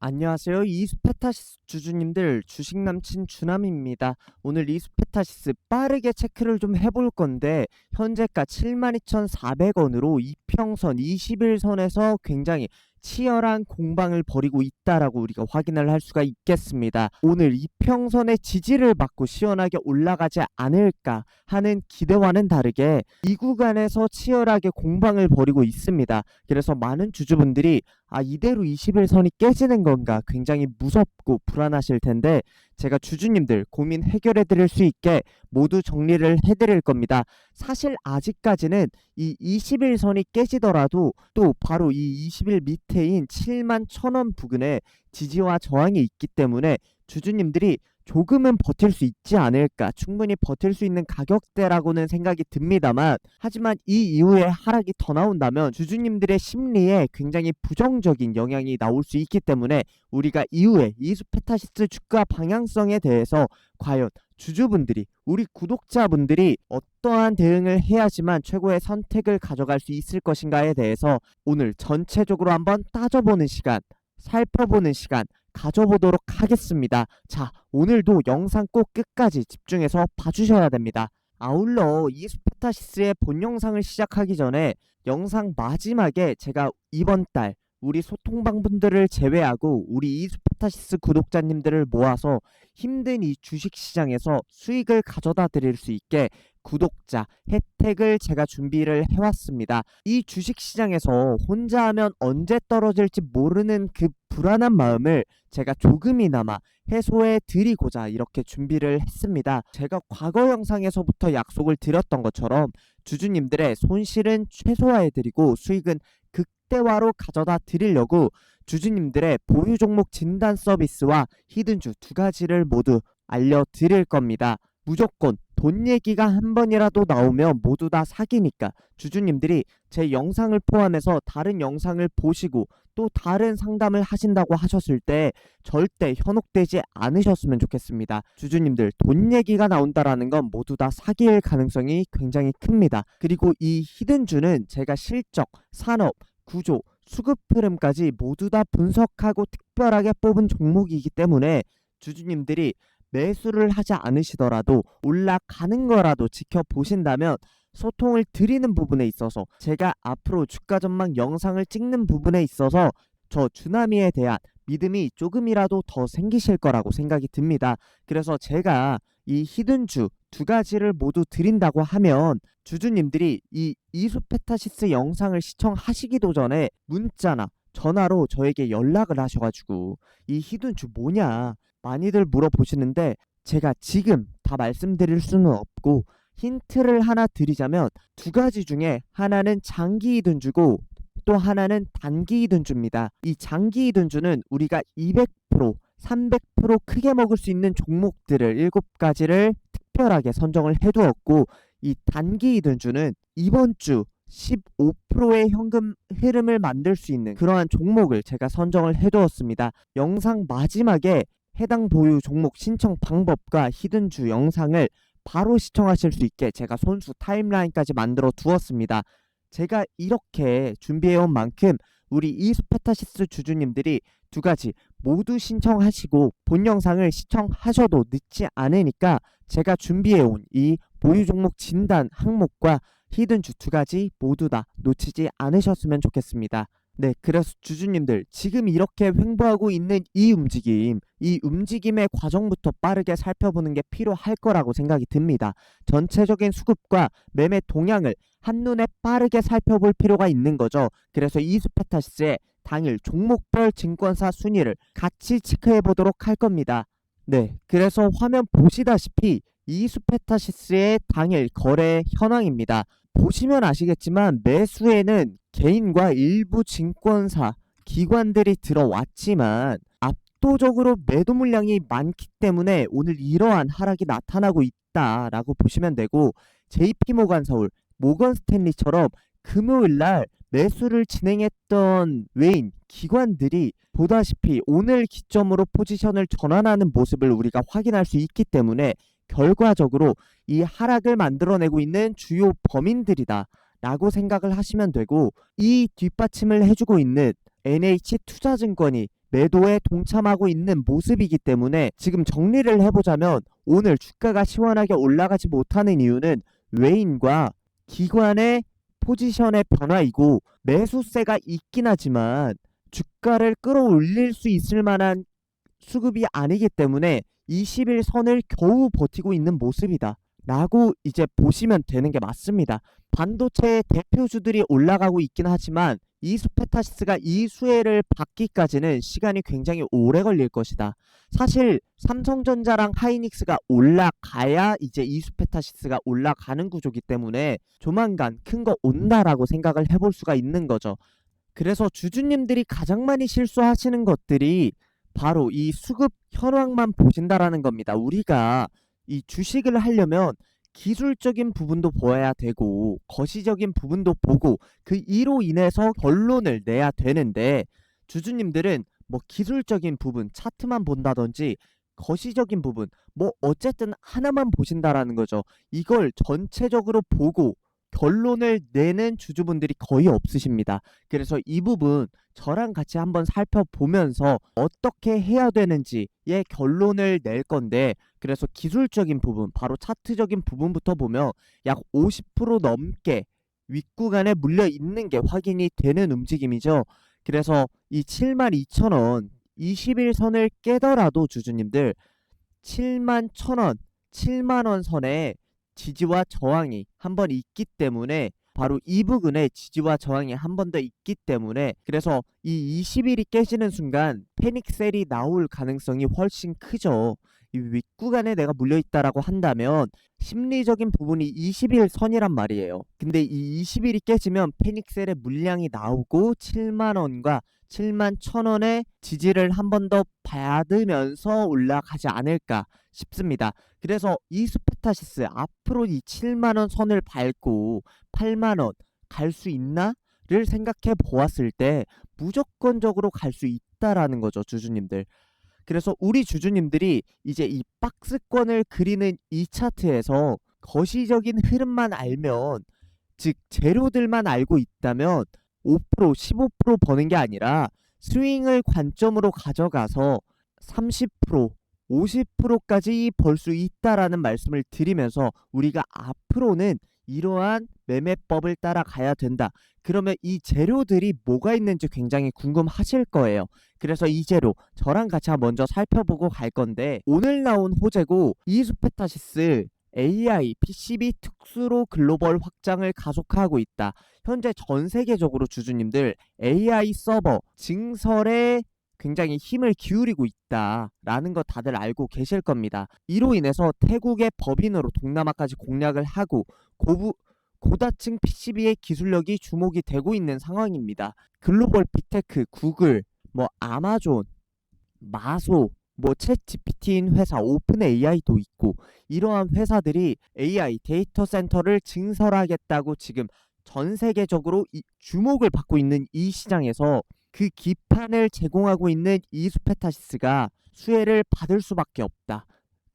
안녕하세요. 이스페타시스 주주님들 주식 남친 주남입니다. 오늘 이스페타시스 빠르게 체크를 좀 해볼 건데 현재가 72,400원으로 이평선 21선에서 굉장히 치열한 공방을 벌이고 있다라고 우리가 확인을 할 수가 있겠습니다. 오늘 이평선의 지지를 받고 시원하게 올라가지 않을까 하는 기대와는 다르게 이 구간에서 치열하게 공방을 벌이고 있습니다. 그래서 많은 주주분들이 아 이대로 21선이 깨지는 건가 굉장히 무섭고 불안하실 텐데 제가 주주님들 고민 해결해 드릴 수 있게 모두 정리를 해 드릴 겁니다. 사실 아직까지는 이 21선이 깨지더라도 또 바로 이 20일 밑에인 7만 1000원 부근에 지지와 저항이 있기 때문에 주주님들이 조금은 버틸 수 있지 않을까 충분히 버틸 수 있는 가격대라고는 생각이 듭니다만 하지만 이 이후에 하락이 더 나온다면 주주님들의 심리에 굉장히 부정적인 영향이 나올 수 있기 때문에 우리가 이후에 이수페타시스 주가 방향성에 대해서 과연 주주분들이 우리 구독자분들이 어떠한 대응을 해야지만 최고의 선택을 가져갈 수 있을 것인가에 대해서 오늘 전체적으로 한번 따져보는 시간 살펴보는 시간 가져보도록 하겠습니다. 자, 오늘도 영상 꼭 끝까지 집중해서 봐주셔야 됩니다. 아울러 이스페타시스의 본 영상을 시작하기 전에 영상 마지막에 제가 이번 달 우리 소통방 분들을 제외하고 우리 이스페타시스 구독자님들을 모아서 힘든 이 주식 시장에서 수익을 가져다 드릴 수 있게 구독자 혜택을 제가 준비를 해왔습니다. 이 주식 시장에서 혼자 하면 언제 떨어질지 모르는 그 불안한 마음을 제가 조금이나마 해소해 드리고자 이렇게 준비를 했습니다. 제가 과거 영상에서부터 약속을 드렸던 것처럼 주주님들의 손실은 최소화해 드리고 수익은 극대화로 가져다 드리려고 주주님들의 보유 종목 진단 서비스와 히든주 두 가지를 모두 알려드릴 겁니다. 무조건 돈 얘기가 한 번이라도 나오면 모두 다 사기니까 주주님들이 제 영상을 포함해서 다른 영상을 보시고 또 다른 상담을 하신다고 하셨을 때 절대 현혹되지 않으셨으면 좋겠습니다. 주주님들 돈 얘기가 나온다라는 건 모두 다 사기일 가능성이 굉장히 큽니다. 그리고 이 히든주는 제가 실적, 산업, 구조, 수급 흐름까지 모두 다 분석하고 특별하게 뽑은 종목이기 때문에 주주님들이 매수를 하지 않으시더라도 올라가는 거라도 지켜보신다면 소통을 드리는 부분에 있어서 제가 앞으로 주가 전망 영상을 찍는 부분에 있어서 저 주나미에 대한 믿음이 조금이라도 더 생기실 거라고 생각이 듭니다. 그래서 제가 이 히든주 두 가지를 모두 드린다고 하면 주주님들이 이 이수페타시스 영상을 시청하시기도 전에 문자나 전화로 저에게 연락을 하셔가지고 이 히든주 뭐냐 많이들 물어보시는데 제가 지금 다 말씀드릴 수는 없고 힌트를 하나 드리자면 두 가지 중에 하나는 장기 이든주고 또 하나는 단기 이든주입니다. 이 장기 이든주는 우리가 200%, 300% 크게 먹을 수 있는 종목들을 일곱 가지를 특별하게 선정을 해두었고 이 단기 이든주는 이번 주 15%의 현금 흐름을 만들 수 있는 그러한 종목을 제가 선정을 해두었습니다. 영상 마지막에 해당 보유 종목 신청 방법과 히든주 영상을 바로 시청하실 수 있게 제가 손수 타임라인까지 만들어 두었습니다. 제가 이렇게 준비해온 만큼 우리 이스페타시스 주주님들이 두 가지 모두 신청하시고 본 영상을 시청하셔도 늦지 않으니까 제가 준비해온 이 보유 종목 진단 항목과 히든주 두 가지 모두 다 놓치지 않으셨으면 좋겠습니다. 네, 그래서 주주님들 지금 이렇게 횡보하고 있는 이 움직임, 이 움직임의 과정부터 빠르게 살펴보는 게 필요할 거라고 생각이 듭니다. 전체적인 수급과 매매 동향을 한눈에 빠르게 살펴볼 필요가 있는 거죠. 그래서 이스페타시스의 당일 종목별 증권사 순위를 같이 체크해 보도록 할 겁니다. 네, 그래서 화면 보시다시피 이스페타시스의 당일 거래 현황입니다. 보시면 아시겠지만 매수에는 개인과 일부 증권사, 기관들이 들어왔지만 압도적으로 매도 물량이 많기 때문에 오늘 이러한 하락이 나타나고 있다라고 보시면 되고 JP모간 서울, 모건 스탠리처럼 금요일 날 매수를 진행했던 외인 기관들이 보다시피 오늘 기점으로 포지션을 전환하는 모습을 우리가 확인할 수 있기 때문에 결과적으로 이 하락을 만들어내고 있는 주요 범인들이다 라고 생각을 하시면 되고 이 뒷받침을 해주고 있는 NH 투자증권이 매도에 동참하고 있는 모습이기 때문에 지금 정리를 해보자면 오늘 주가가 시원하게 올라가지 못하는 이유는 외인과 기관의 포지션의 변화이고 매수세가 있긴 하지만 주가를 끌어올릴 수 있을 만한 수급이 아니기 때문에 20일 선을 겨우 버티고 있는 모습이다. 라고 이제 보시면 되는 게 맞습니다. 반도체의 대표주들이 올라가고 있긴 하지만 이수페타시스가 이 수혜를 받기까지는 시간이 굉장히 오래 걸릴 것이다. 사실 삼성전자랑 하이닉스가 올라가야 이제 이수페타시스가 올라가는 구조기 때문에 조만간 큰 거 온다라고 생각을 해볼 수가 있는 거죠. 그래서 주주님들이 가장 많이 실수하시는 것들이 바로 이 수급 현황만 보신다라는 겁니다. 우리가 이 주식을 하려면 기술적인 부분도 보아야 되고 거시적인 부분도 보고 그 이로 인해서 결론을 내야 되는데 주주님들은 뭐 기술적인 부분 차트만 본다든지 거시적인 부분 뭐 어쨌든 하나만 보신다라는 거죠. 이걸 전체적으로 보고 결론을 내는 주주분들이 거의 없으십니다. 그래서 이 부분 저랑 같이 한번 살펴보면서 어떻게 해야 되는지의 결론을 낼 건데 그래서 기술적인 부분 바로 차트적인 부분부터 보면 약 50% 넘게 윗구간에 물려 있는 게 확인이 되는 움직임이죠. 그래서 이 72,000원 20일 선을 깨더라도 주주님들 71,000원 7만원 선에 지지와 저항이 한 번 있기 때문에 바로 이 부근에 지지와 저항이 한 번 더 있기 때문에 그래서 이 20일이 깨지는 순간 패닉셀이 나올 가능성이 훨씬 크죠. 이 윗구간에 내가 물려있다라고 한다면 심리적인 부분이 20일 선이란 말이에요. 근데 이 20일이 깨지면 패닉셀의 물량이 나오고 7만원과 7만 1천원의 지지를 한 번 더 받으면서 올라가지 않을까 싶습니다. 그래서 이 스페타시스 앞으로 이 7만원 선을 밟고 8만원 갈 수 있나 를 생각해 보았을 때 무조건적으로 갈 수 있다라는 거죠, 주주님들. 그래서 우리 주주님들이 이제 이 박스권을 그리는 이 차트에서 거시적인 흐름만 알면 즉 재료들만 알고 있다면 5% 15% 버는 게 아니라 스윙을 관점으로 가져가서 30% 50%까지 벌 수 있다라는 말씀을 드리면서 우리가 앞으로는 이러한 매매법을 따라가야 된다. 그러면 이 재료들이 뭐가 있는지 굉장히 궁금하실 거예요. 그래서 이 재료 저랑 같이 먼저 살펴보고 갈 건데 오늘 나온 호재고 이수페타시스 AI PCB 특수로 글로벌 확장을 가속화하고 있다. 현재 전 세계적으로 주주님들 AI 서버 증설에 굉장히 힘을 기울이고 있다라는 거 다들 알고 계실 겁니다. 이로 인해서 태국의 법인으로 동남아까지 공략을 하고 고부 고다층 PCB의 기술력이 주목이 되고 있는 상황입니다. 글로벌 빅테크, 구글, 뭐 아마존, 마소, 뭐챗 GPT인 회사 오픈 AI도 있고 이러한 회사들이 AI 데이터 센터를 증설하겠다고 지금 전 세계적으로 이 주목을 받고 있는 이 시장에서 그 기판을 제공하고 있는 이수페타시스가 수혜를 받을 수밖에 없다.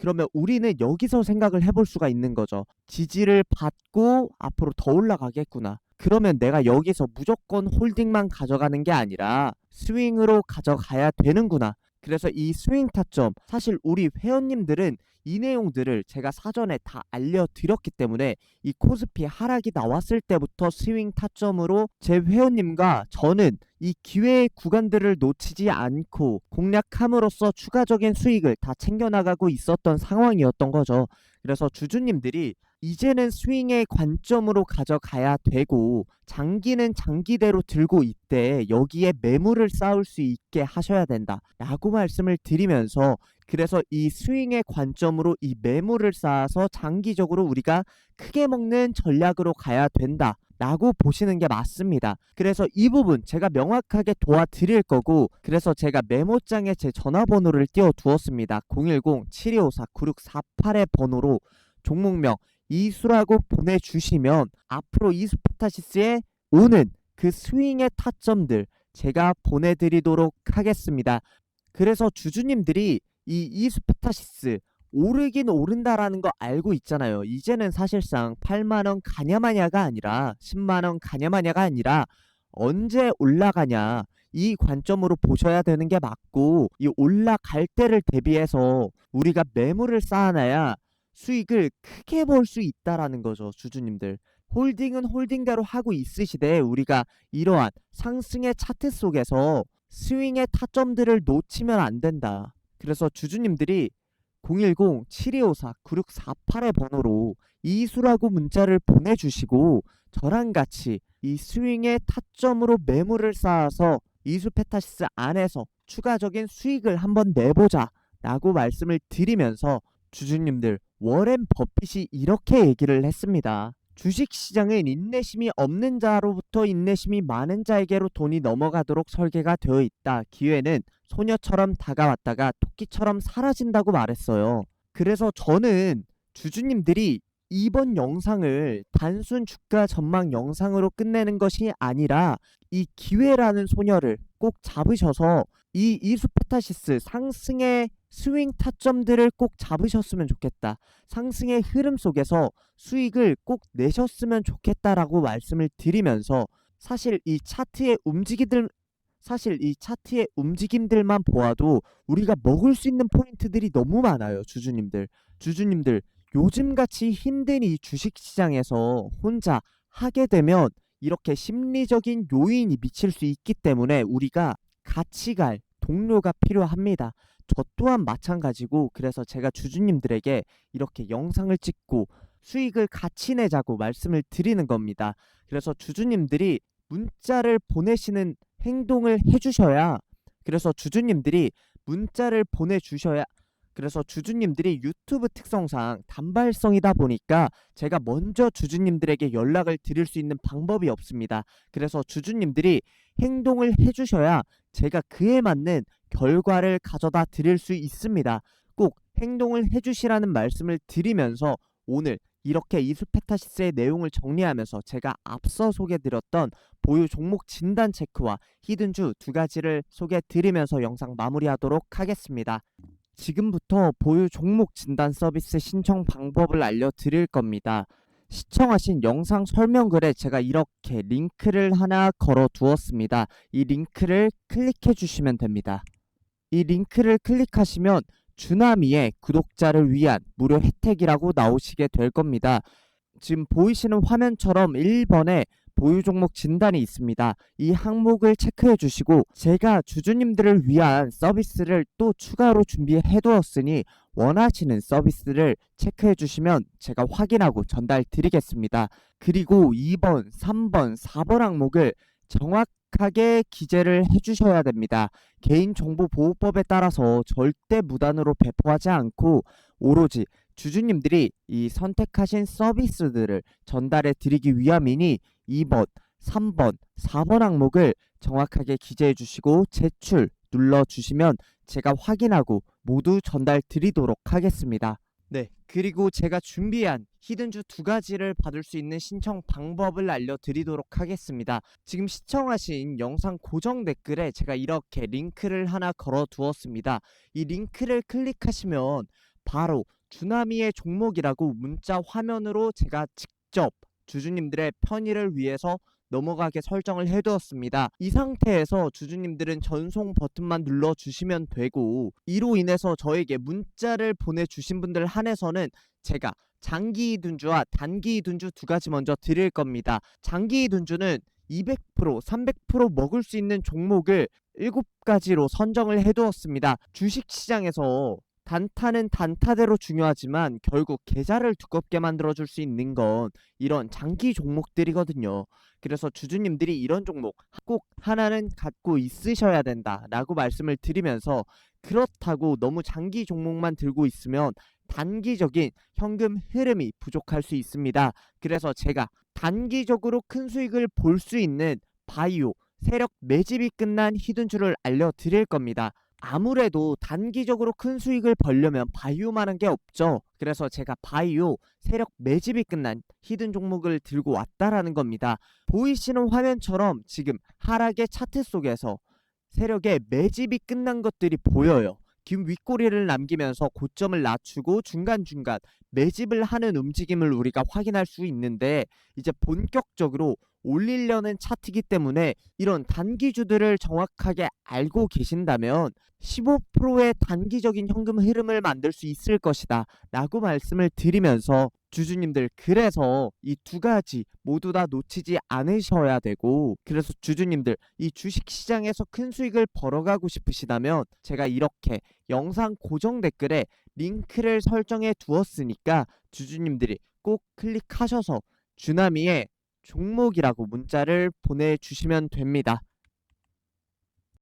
그러면 우리는 여기서 생각을 해볼 수가 있는 거죠. 지지를 받고 앞으로 더 올라가겠구나. 그러면 내가 여기서 무조건 홀딩만 가져가는 게 아니라 스윙으로 가져가야 되는구나. 그래서 이 스윙 타점 사실 우리 회원님들은 이 내용들을 제가 사전에 다 알려드렸기 때문에 이 코스피 하락이 나왔을 때부터 스윙 타점으로 제 회원님과 저는 이 기회의 구간들을 놓치지 않고 공략함으로써 추가적인 수익을 다 챙겨나가고 있었던 상황이었던 거죠. 그래서 주주님들이 이제는 스윙의 관점으로 가져가야 되고 장기는 장기대로 들고 있대 여기에 매물을 쌓을 수 있게 하셔야 된다 라고 말씀을 드리면서 그래서 이 스윙의 관점으로 이 매물을 쌓아서 장기적으로 우리가 크게 먹는 전략으로 가야 된다 라고 보시는 게 맞습니다. 그래서 이 부분 제가 명확하게 도와드릴 거고 그래서 제가 메모장에 제 전화번호를 띄워 두었습니다. 010-7254-9648의 번호로 종목명 이수라고 보내주시면 앞으로 이스포타시스에 오는 그 스윙의 타점들 제가 보내드리도록 하겠습니다. 그래서 주주님들이 이 이스포타시스 오르긴 오른다라는 거 알고 있잖아요. 이제는 사실상 8만원 가냐마냐가 아니라 10만원 가냐마냐가 아니라 언제 올라가냐 이 관점으로 보셔야 되는 게 맞고 이 올라갈 때를 대비해서 우리가 매물을 쌓아놔야 수익을 크게 볼 수 있다라는 거죠, 주주님들. 홀딩은 홀딩대로 하고 있으시되 우리가 이러한 상승의 차트 속에서 스윙의 타점들을 놓치면 안 된다. 그래서 주주님들이 010-7254-9648의 번호로 이수라고 문자를 보내주시고 저랑 같이 이 스윙의 타점으로 매물을 쌓아서 이수 페타시스 안에서 추가적인 수익을 한번 내보자 라고 말씀을 드리면서 주주님들 워렌 버핏이 이렇게 얘기를 했습니다. 주식시장은 인내심이 없는 자로부터 인내심이 많은 자에게로 돈이 넘어가도록 설계가 되어 있다. 기회는 소녀처럼 다가왔다가 토끼처럼 사라진다고 말했어요. 그래서 저는 주주님들이 이번 영상을 단순 주가 전망 영상으로 끝내는 것이 아니라 이 기회라는 소녀를 꼭 잡으셔서 이 이수페타시스 상승의 스윙 타점들을 꼭 잡으셨으면 좋겠다. 상승의 흐름 속에서 수익을 꼭 내셨으면 좋겠다라고 말씀을 드리면서 사실 이 차트의 움직이들 사실 이 차트의 움직임들만 보아도 우리가 먹을 수 있는 포인트들이 너무 많아요, 주주님들. 주주님들, 요즘같이 힘든 이 주식 시장에서 혼자 하게 되면 이렇게 심리적인 요인이 미칠 수 있기 때문에 우리가 같이 갈 동료가 필요합니다. 저 또한 마찬가지고 그래서 제가 주주님들에게 이렇게 영상을 찍고 수익을 같이 내자고 말씀을 드리는 겁니다. 그래서 주주님들이 문자를 보내시는 행동을 해주셔야 그래서 주주님들이 문자를 보내주셔야 그래서 주주님들이 유튜브 특성상 단발성이다 보니까 제가 먼저 주주님들에게 연락을 드릴 수 있는 방법이 없습니다. 그래서 주주님들이 행동을 해주셔야 제가 그에 맞는 결과를 가져다 드릴 수 있습니다. 꼭 행동을 해주시라는 말씀을 드리면서 오늘 이렇게 이수페타시스의 내용을 정리하면서 제가 앞서 소개드렸던 보유 종목 진단 체크와 히든주 두 가지를 소개해 드리면서 영상 마무리하도록 하겠습니다. 지금부터 보유 종목 진단 서비스 신청 방법을 알려드릴 겁니다. 시청하신 영상 설명글에 제가 이렇게 링크를 하나 걸어 두었습니다. 이 링크를 클릭해 주시면 됩니다. 이 링크를 클릭하시면 주나미의 구독자를 위한 무료 혜택이라고 나오시게 될 겁니다. 지금 보이시는 화면처럼 1번에 보유 종목 진단이 있습니다. 이 항목을 체크해 주시고 제가 주주님들을 위한 서비스를 또 추가로 준비해 두었으니 원하시는 서비스를 체크해 주시면 제가 확인하고 전달 드리겠습니다. 그리고 2번, 3번, 4번 항목을 정확 하게 기재를 해 주셔야 됩니다. 개인정보보호법에 따라서 절대 무단으로 배포하지 않고 오로지 주주님들이 이 선택하신 서비스들을 전달해 드리기 위함이니 2번, 3번, 4번 항목을 정확하게 기재해 주시고 제출 눌러 주시면 제가 확인하고 모두 전달 드리도록 하겠습니다. 네, 그리고 제가 준비한 히든주 두 가지를 받을 수 있는 신청 방법을 알려드리도록 하겠습니다. 지금 시청하신 영상 고정 댓글에 제가 이렇게 링크를 하나 걸어 두었습니다. 이 링크를 클릭하시면 바로 주나미의 종목이라고 문자 화면으로 제가 직접 주주님들의 편의를 위해서 넘어가게 설정을 해두었습니다. 이 상태에서 주주님들은 전송 버튼만 눌러주시면 되고 이로 인해서 저에게 문자를 보내주신 분들 한해서는 제가 장기 이둔주와 단기 이둔주 두 가지 먼저 드릴 겁니다. 장기 이둔주는 200%, 300% 먹을 수 있는 종목을 7가지로 선정을 해두었습니다. 주식시장에서 단타는 단타대로 중요하지만 결국 계좌를 두껍게 만들어줄 수 있는 건 이런 장기 종목들이거든요. 그래서 주주님들이 이런 종목 꼭 하나는 갖고 있으셔야 된다 라고 말씀을 드리면서 그렇다고 너무 장기 종목만 들고 있으면 단기적인 현금 흐름이 부족할 수 있습니다. 그래서 제가 단기적으로 큰 수익을 볼 수 있는 바이오 세력 매집이 끝난 히든주를 알려드릴 겁니다. 아무래도 단기적으로 큰 수익을 벌려면 바이오만한 게 없죠. 그래서 제가 바이오 세력 매집이 끝난 히든 종목을 들고 왔다라는 겁니다. 보이시는 화면처럼 지금 하락의 차트 속에서 세력의 매집이 끝난 것들이 보여요. 김 윗꼬리를 남기면서 고점을 낮추고 중간중간 매집을 하는 움직임을 우리가 확인할 수 있는데 이제 본격적으로 올리려는 차트이기 때문에 이런 단기주들을 정확하게 알고 계신다면 15%의 단기적인 현금 흐름을 만들 수 있을 것이다 라고 말씀을 드리면서 주주님들 그래서 이 두 가지 모두 다 놓치지 않으셔야 되고 그래서 주주님들 이 주식 시장에서 큰 수익을 벌어가고 싶으시다면 제가 이렇게 영상 고정 댓글에 링크를 설정해 두었으니까 주주님들이 꼭 클릭하셔서 주나미의 종목이라고 문자를 보내주시면 됩니다.